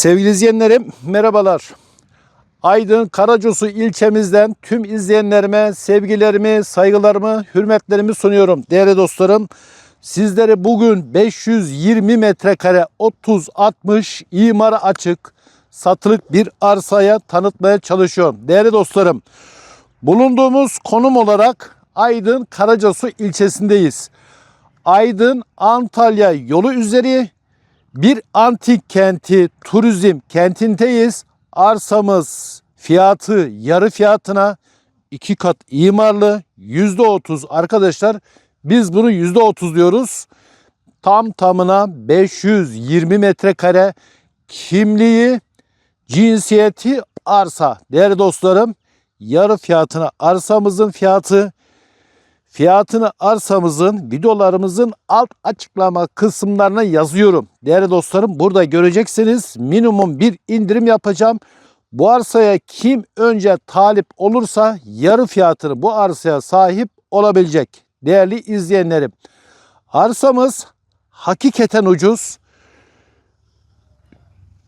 Sevgili izleyenlerim merhabalar. Aydın Karacosu ilçemizden tüm izleyenlerime sevgilerimi, saygılarımı, hürmetlerimi sunuyorum. Değerli dostlarım sizlere bugün 520 metrekare 30-60 imara açık satılık bir arsaya tanıtmaya çalışıyorum. Değerli dostlarım bulunduğumuz konum olarak Aydın Karacasu ilçesindeyiz. Aydın Antalya yolu üzeri bir antik kenti, turizm kentindeyiz. Arsamız fiyatı yarı fiyatına iki kat imarlı yüzde otuz arkadaşlar. Biz bunu yüzde otuz diyoruz. Tam tamına 520 metrekare kimliği, cinsiyeti arsa. Değerli dostlarım yarı fiyatına arsamızın fiyatı Fiyatını arsamızın videolarımızın alt açıklama kısımlarına yazıyorum. Değerli dostlarım burada göreceksiniz minimum bir indirim yapacağım. Bu arsaya kim önce talip olursa yarı fiyatını bu arsaya sahip olabilecek. Değerli izleyenlerim arsamız hakikaten ucuz.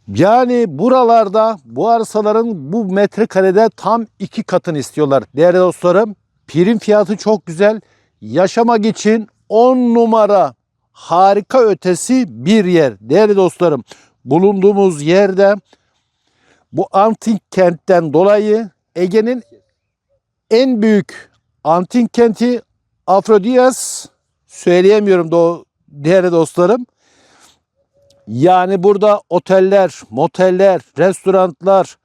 Yani buralarda bu arsaların bu metrekarede tam iki katını istiyorlar değerli dostlarım. Prim fiyatı çok güzel. Yaşamak için 10 numara harika ötesi bir yer. Değerli dostlarım bulunduğumuz yerde bu antik kentten dolayı Ege'nin en büyük antik kenti Afrodias söyleyemiyorum da o değerli dostlarım. Yani burada oteller, moteller, restoranlar,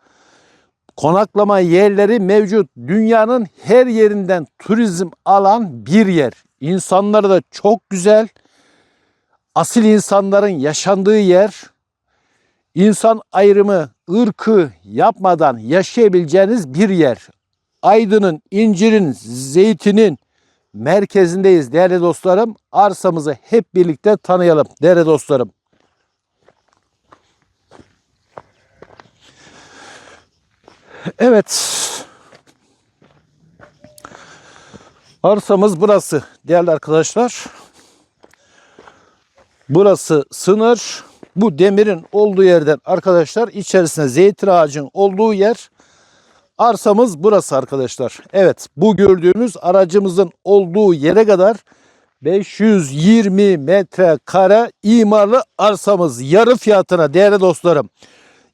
konaklama yerleri mevcut. Dünyanın her yerinden turizm alan bir yer. İnsanları da çok güzel. Asil insanların yaşandığı yer. İnsan ayrımı, ırkı yapmadan yaşayabileceğiniz bir yer. Aydın'ın, incirin, zeytinin merkezindeyiz değerli dostlarım. Arsamızı hep birlikte tanıyalım değerli dostlarım. Evet. Arsamız burası değerli arkadaşlar. Burası sınır. Bu demirin olduğu yerden arkadaşlar içerisinde zeytin ağacın olduğu yer. Arsamız burası arkadaşlar. Evet bu gördüğümüz aracımızın olduğu yere kadar 520 metrekare imarlı arsamız yarı fiyatına değerli dostlarım.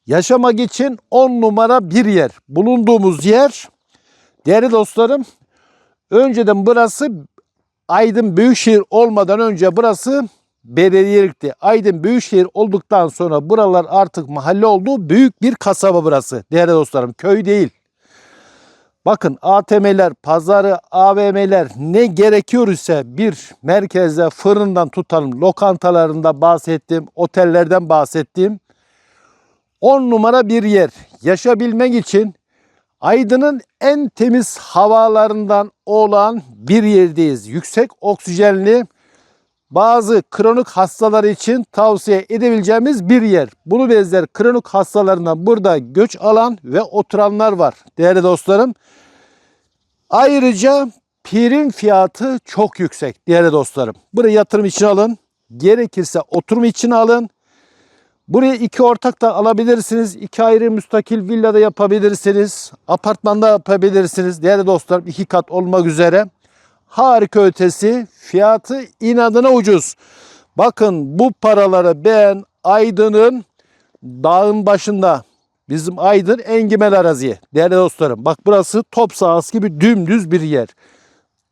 Yaşamak için 10 numara bir yer. Bulunduğumuz yer değerli dostlarım önceden burası Aydın Büyükşehir olmadan önce burası belediyelikti. Aydın Büyükşehir olduktan sonra buralar artık mahalle oldu. Büyük bir kasaba burası değerli dostlarım. Köy değil. Bakın ATM'ler, pazarı, AVM'ler ne gerekiyor ise bir merkezde fırından tutalım, lokantalarında bahsettiğim, otellerden bahsettiğim 10 numara bir yer. Yaşabilmek için Aydın'ın en temiz havalarından olan bir yerdeyiz. Yüksek oksijenli bazı kronik hastalar için tavsiye edebileceğimiz bir yer. Bunu benzer kronik hastalarından burada göç alan ve oturanlar var değerli dostlarım. Ayrıca prim fiyatı çok yüksek değerli dostlarım. Buraya yatırım için alın. Gerekirse oturum için alın. Buraya iki ortak da alabilirsiniz. İki ayrı müstakil villa da yapabilirsiniz. Apartmanda yapabilirsiniz. Değerli dostlarım iki kat olmak üzere. Harika ötesi. Fiyatı inadına ucuz. Bakın bu paraları ben Aydın'ın dağın başında bizim Aydın Engimel arazi. Değerli dostlarım bak burası top sahası gibi dümdüz bir yer.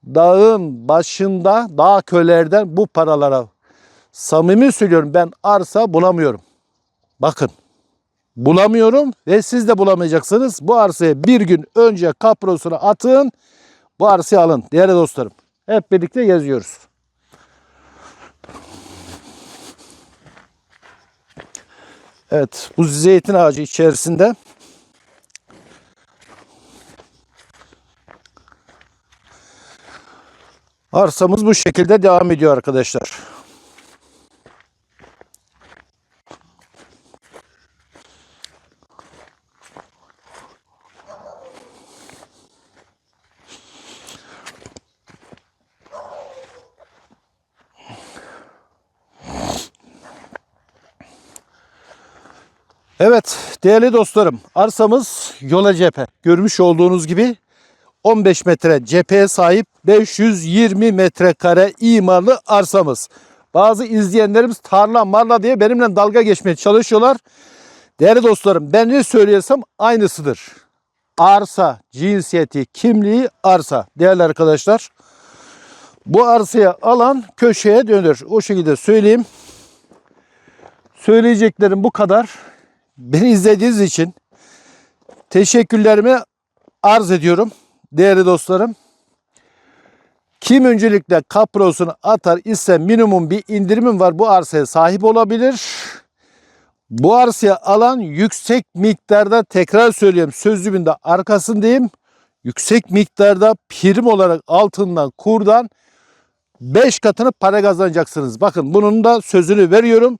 Dağın başında dağ köylerden bu paralara samimi söylüyorum ben arsa bulamıyorum. Bakın bulamıyorum ve siz de bulamayacaksınız. Bu arsaya bir gün önce kaprosunu atın. Bu arsayı alın değerli dostlarım. Hep birlikte geziyoruz. Evet bu zeytin ağacı içerisinde arsamız bu şekilde devam ediyor arkadaşlar. Evet değerli dostlarım arsamız yola cephe. Görmüş olduğunuz gibi 15 metre cepheye sahip 520 metrekare imarlı arsamız. Bazı izleyenlerimiz tarla marla diye benimle dalga geçmeye çalışıyorlar. Değerli dostlarım ben ne söylüyorsam aynısıdır. Arsa, cinsiyeti, kimliği arsa. Değerli arkadaşlar bu arsaya alan köşeye dönür. O şekilde söyleyeyim. Söyleyeceklerim bu kadar. Beni izlediğiniz için teşekkürlerimi arz ediyorum değerli dostlarım. Kim öncelikle kaprosunu atar ise minimum bir indirimim var bu arsaya sahip olabilir. Bu arsaya alan yüksek miktarda tekrar söylüyorum sözlüğümün de arkasındayım. Yüksek miktarda prim olarak altından kurdan 5 katını para kazanacaksınız. Bakın bunun da sözünü veriyorum.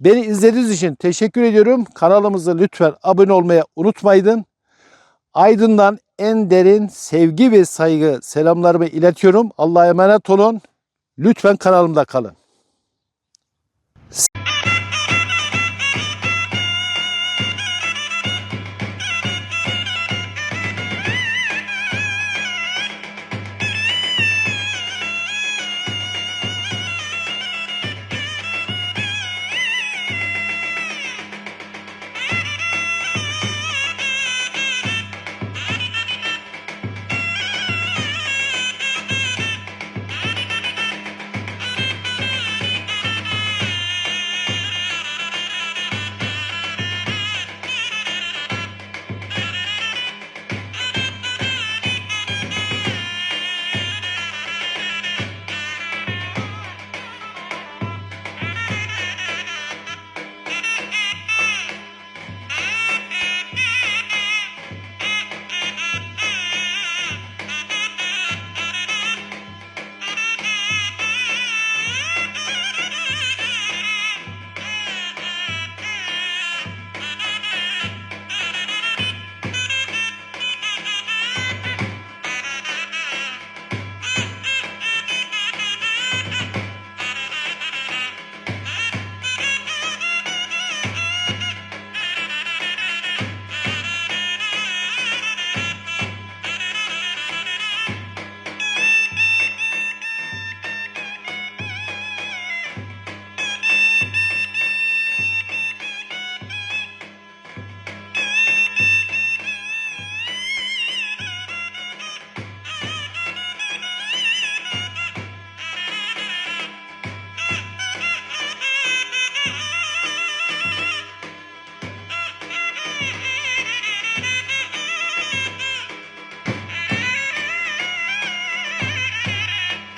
Beni izlediğiniz için teşekkür ediyorum. Kanalımıza lütfen abone olmayı unutmayın. Aydın'dan en derin sevgi ve saygı selamlarımı iletiyorum. Allah'a emanet olun. Lütfen kanalımda kalın.